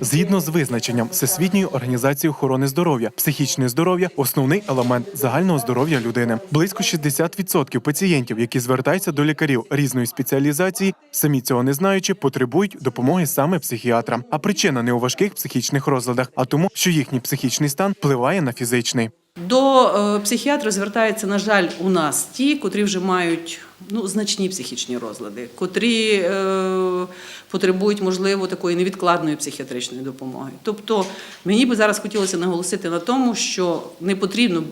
Згідно з визначенням Всесвітньої організації охорони здоров'я, психічне здоров'я основний елемент загального здоров'я людини. Близько 60% пацієнтів, які звертаються до лікарів різної спеціалізації, самі цього не знаючи, потребують допомоги саме психіатра. А причина не у важких психічних розладах, а тому, що їхній психічний стан впливає на фізичний. До е, психіатра звертаються, на жаль, у нас ті, котрі вже мають ну, значні психічні розлади, котрі е, потребують, можливо, такої невідкладної психіатричної допомоги. Тобто, мені би зараз хотілося наголосити на тому, що не потрібно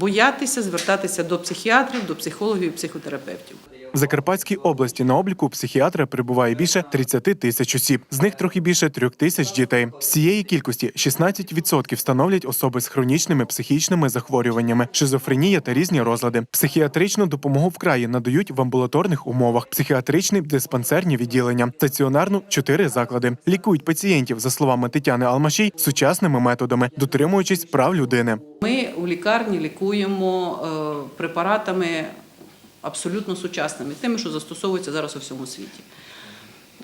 боятися звертатися до психіатрів, до психологів і психотерапевтів. В Закарпатській області на обліку психіатра перебуває більше 30 тисяч осіб, з них трохи більше 3 тисяч дітей. З цієї кількості 16% становлять особи з хронічними психічними захворюваннями, шизофренія та різні розлади. Психіатричну допомогу в краї надають в амбулаторних умовах, психіатричні диспансерні відділення, стаціонарну чотири заклади. Лікують пацієнтів, за словами Тетяни Алмашій, сучасними методами, дотримуючись прав людини. Ми у лікарні лікуємо е, препаратами абсолютно сучасними, тими, що застосовуються зараз у всьому світі.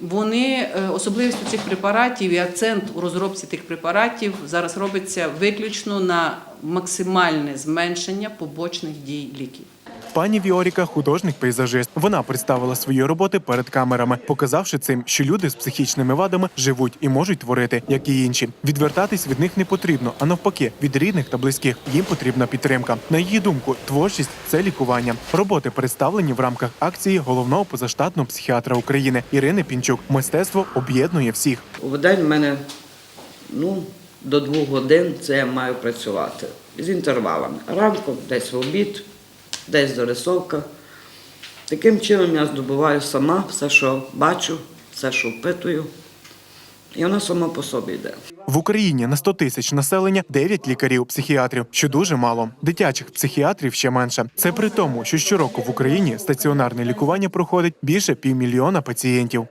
Вони е, особливістю цих препаратів і акцент у розробці тих препаратів зараз робиться виключно на максимальне зменшення побочних дій ліків. Пані Віоріка художник-пейзажист. Вона представила свої роботи перед камерами, показавши цим, що люди з психічними вадами живуть і можуть творити, як і інші. Відвертатись від них не потрібно, а навпаки, від рідних та близьких їм потрібна підтримка. На її думку, творчість це лікування. Роботи представлені в рамках акції головного позаштатного психіатра України Ірини Пінчук. Мистецтво об'єднує всіх. В день в мене ну, до двох годин це я маю працювати з інтервалами. Ранком десь в обід, десь зарисовка. Таким чином я здобуваю сама все, що бачу, все, що впитую. І вона сама по собі йде. В Україні на 100 тисяч населення 9 лікарів-психіатрів, що дуже мало. Дитячих психіатрів ще менше. Це при тому, що щороку в Україні стаціонарне лікування проходить більше півмільйона пацієнтів.